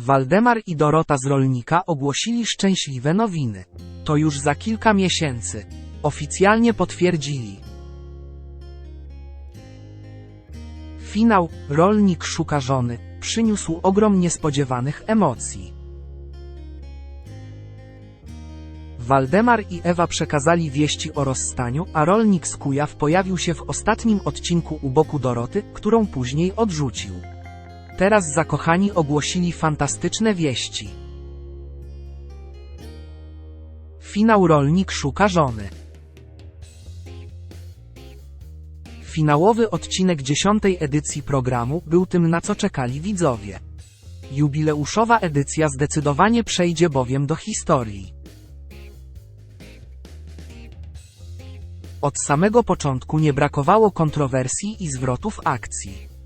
Waldemar i Dorota z rolnika ogłosili szczęśliwe nowiny. To już za kilka miesięcy. Oficjalnie potwierdzili. Finał Rolnik szuka żony przyniósł ogrom niespodziewanych emocji. Waldemar i Ewa przekazali wieści o rozstaniu, a rolnik z Kujaw pojawił się w ostatnim odcinku u boku Doroty, którą później odrzucił. Teraz zakochani ogłosili fantastyczne wieści. Finał Rolnik szuka żony. Finałowy odcinek dziesiątej edycji programu był tym na co czekali widzowie. Jubileuszowa edycja zdecydowanie przejdzie bowiem do historii. Od samego początku nie brakowało kontrowersji i zwrotów akcji.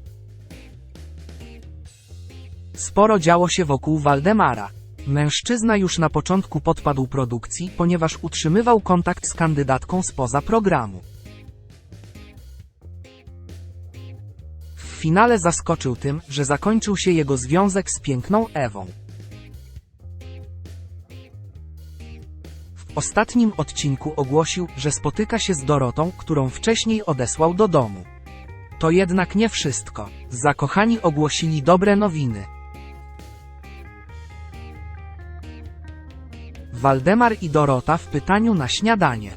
Sporo działo się wokół Waldemara. Mężczyzna już na początku podpadł produkcji, ponieważ utrzymywał kontakt z kandydatką spoza programu. W finale zaskoczył tym, że zakończył się jego związek z piękną Ewą. W ostatnim odcinku ogłosił, że spotyka się z Dorotą, którą wcześniej odesłał do domu. To jednak nie wszystko. Zakochani ogłosili dobre nowiny. Waldemar i Dorota w pytaniu na śniadanie.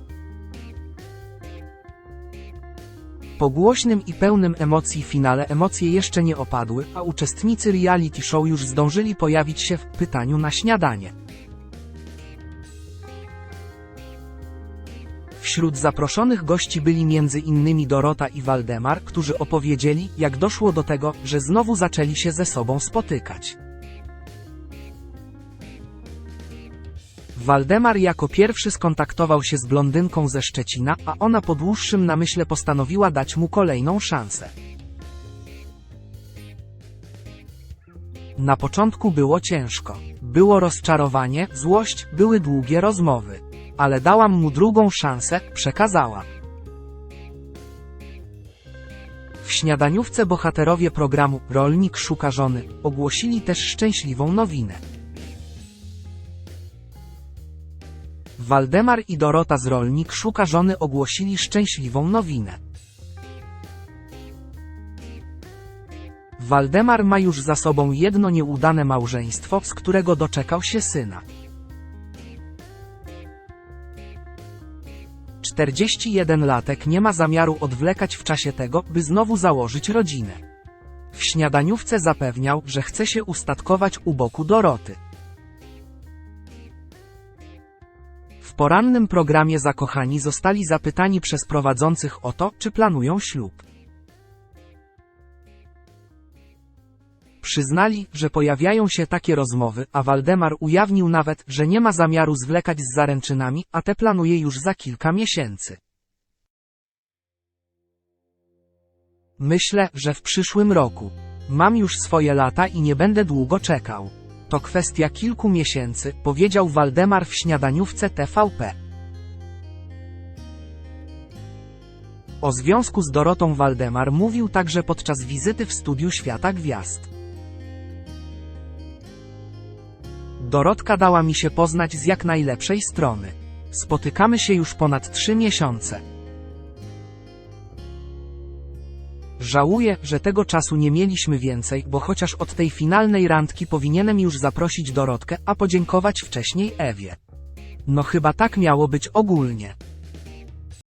Po głośnym i pełnym emocji finale emocje jeszcze nie opadły, a uczestnicy reality show już zdążyli pojawić się w pytaniu na śniadanie. Wśród zaproszonych gości byli innymi Dorota i Waldemar, którzy opowiedzieli, jak doszło do tego, że znowu zaczęli się ze sobą spotykać. Waldemar jako pierwszy skontaktował się z blondynką ze Szczecina, a ona po dłuższym namyśle postanowiła dać mu kolejną szansę. Na początku było ciężko. Było rozczarowanie, złość, były długie rozmowy. Ale dałam mu drugą szansę, przekazała. W śniadaniówce bohaterowie programu Rolnik szuka żony ogłosili też szczęśliwą nowinę. Waldemar i Dorota z Rolnik szuka żony ogłosili szczęśliwą nowinę. Waldemar ma już za sobą jedno nieudane małżeństwo, z którego doczekał się syna. 41-latek nie ma zamiaru odwlekać w czasie tego, by znowu założyć rodzinę. W śniadaniówce zapewniał, że chce się ustatkować u boku Doroty. Porannym programie zakochani zostali zapytani przez prowadzących o to, czy planują ślub. Przyznali, że pojawiają się takie rozmowy, a Waldemar ujawnił nawet, że nie ma zamiaru zwlekać z zaręczynami, a te planuje już za kilka miesięcy. Myślę, że w przyszłym roku. Mam już swoje lata i nie będę długo czekał. To kwestia kilku miesięcy, powiedział Waldemar w śniadaniówce TVP. O związku z Dorotą Waldemar mówił także podczas wizyty w studiu Świata Gwiazd. Dorotka dała mi się poznać z jak najlepszej strony. Spotykamy się już ponad trzy miesiące. Żałuję, że tego czasu nie mieliśmy więcej, bo chociaż od tej finalnej randki powinienem już zaprosić Dorotkę, a podziękować wcześniej Ewie. No chyba tak miało być ogólnie.